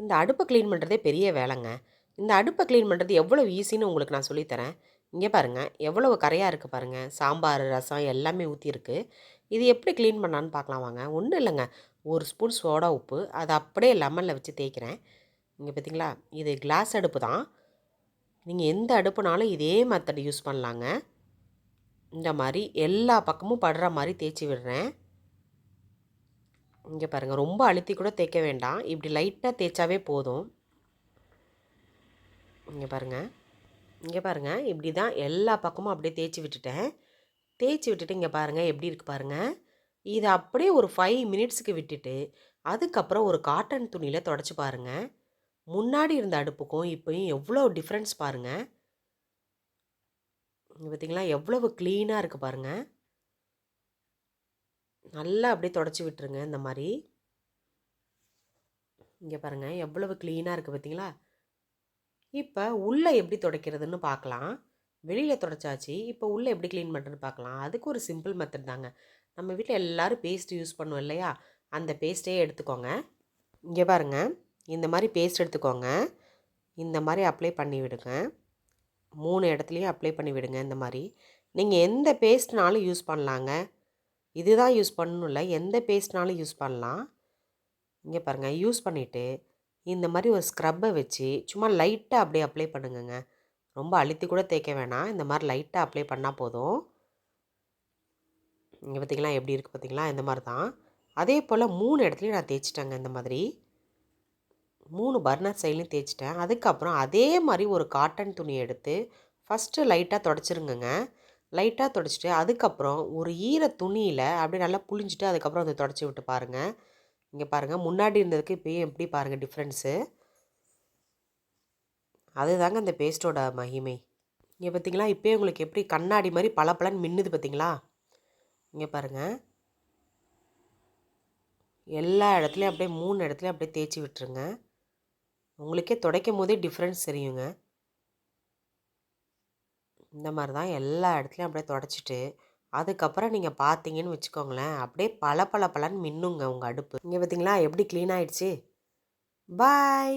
இந்த அடுப்பை க்ளீன் பண்ணுறதே பெரிய வேலைங்க. இந்த அடுப்பை க்ளீன் பண்ணுறது எவ்வளோ ஈஸின்னு உங்களுக்கு நான் சொல்லித்தரேன் இங்கே பாருங்கள் எவ்வளவு கரையாக இருக்குது பாருங்கள் சாம்பார் ரசம் எல்லாமே ஊற்றிருக்கு இது எப்படி க்ளீன் பண்ணான்னு பார்க்கலாம் வாங்க. ஒன்றும் இல்லைங்க. ஒரு ஸ்பூன் சோடா உப்பு அதை அப்படியே லெமனில் வச்சு தேய்க்கிறேன். இங்கே பார்த்தீங்களா இது கிளாஸ் அடுப்பு தான். நீங்கள் எந்த அடுப்புனாலும் இதே மெத்தட் யூஸ் பண்ணலாங்க. இந்த மாதிரி எல்லா பக்கமும் படுற மாதிரி தேய்ச்சி விடுறேன். இங்கே பாருங்கள் ரொம்ப அழுத்தி கூட தேய்க்க வேண்டாம். இப்படி லைட்டாக தேய்ச்சாவே போதும். இங்கே பாருங்கள் இங்கே பாருங்கள் இப்படி தான் எல்லா பக்கமும் அப்படியே தேய்ச்சி விட்டுட்டேன். தேய்ச்சி விட்டுட்டு இங்கே பாருங்கள் எப்படி இருக்குது பாருங்கள் இதை அப்படியே ஒரு ஃபைவ் மினிட்ஸுக்கு விட்டுட்டு அதுக்கப்புறம் ஒரு காட்டன் துணியில் தொடச்சி பாருங்கள் முன்னாடி இருந்த அடுப்புக்கும் இப்போயும் எவ்வளோ டிஃப்ரென்ஸ் பாருங்கள் இங்கே பார்த்தீங்களா எவ்வளவு க்ளீனாக இருக்குது பாருங்கள் நல்லா அப்படியே தொடச்சி விட்டுருங்க இந்த மாதிரி. இங்கே பாருங்கள் எவ்வளவு க்ளீனாக இருக்குது பார்த்தீங்களா இப்போ உள்ளே எப்படி துடைக்கிறதுன்னு பார்க்கலாம் வெளியில் தொடச்சாச்சு இப்போ உள்ளே எப்படி க்ளீன் பண்ணுறதுன்னு பார்க்கலாம் அதுக்கு ஒரு சிம்பிள் மெத்தட் தாங்க. நம்ம வீட்டில் எல்லோரும் பேஸ்ட் யூஸ் பண்ணுவோம் இல்லையா? அந்த பேஸ்ட்டே எடுத்துக்கோங்க. இங்கே பாருங்கள் இந்த மாதிரி பேஸ்ட் எடுத்துக்கோங்க. இந்த மாதிரி அப்ளை பண்ணி விடுங்க. மூணு இடத்துலையும் அப்ளை பண்ணி விடுங்க இந்த மாதிரி. நீங்கள் எந்த பேஸ்ட்னாலும் யூஸ் பண்ணலாங்க. இதுதான் யூஸ் பண்ணணும்ல. எந்த பேஸ்ட்னாலும் யூஸ் பண்ணலாம். இங்கே பாருங்கள் யூஸ் பண்ணிவிட்டு இந்த மாதிரி ஒரு ஸ்க்ரப்பை வச்சு சும்மா லைட்டாக அப்படியே அப்ளை பண்ணுங்கங்க. ரொம்ப அழுத்தி கூட தேய்க்க வேணாம். இந்த மாதிரி லைட்டாக அப்ளை பண்ணால் போதும். இங்கே பார்த்திங்களா எப்படி இருக்குது பார்த்திங்களா இந்த மாதிரி தான். அதே போல் மூணு இடத்துலையும் நான் தேய்ச்சிட்டேங்க இந்த மாதிரி. மூணு பர்னர் சைட்லையும் தேய்ச்சிட்டேன். அதுக்கப்புறம் அதே மாதிரி ஒரு காட்டன் துணி எடுத்து ஃபஸ்ட்டு லைட்டாக தொடச்சிருங்கங்க. லைட்டாக தொடச்சிட்டு அதுக்கப்புறம் ஒரு ஈர துணியில் அப்படியே நல்லா புழிஞ்சிட்டு அதுக்கப்புறம் அதை தொடச்சி விட்டு பாருங்கள் இங்கே பாருங்கள் முன்னாடி இருந்ததுக்கு இப்போயும் எப்படி பாருங்கள் டிஃப்ரென்ஸு அதுதாங்க அந்த பேஸ்ட்டோட மகிமை. இங்கே பார்த்தீங்களா இப்போயே உங்களுக்கு எப்படி கண்ணாடி மாதிரி பளபளன்னு மின்னுது பார்த்தீங்களா இங்கே பாருங்கள் எல்லா இடத்துலையும் அப்படியே மூணு இடத்துலையும் அப்படியே தேய்ச்சி விட்டுருங்க. உங்களுக்கே துடைக்கும் போதே டிஃப்ரென்ஸ் தெரியுங்க. இந்த மாதிரி தான் எல்லா இடத்துலையும் அப்படியே தொடச்சிட்டு அதுக்கப்புறம் நீங்கள் பார்த்தீங்கன்னு வச்சுக்கோங்களேன் அப்படியே பல பல பலன்னு மின்னுங்க உங்கள் அடுப்பு. இங்கே பார்த்தீங்களா? எப்படி க்ளீன் ஆகிடுச்சு பாய்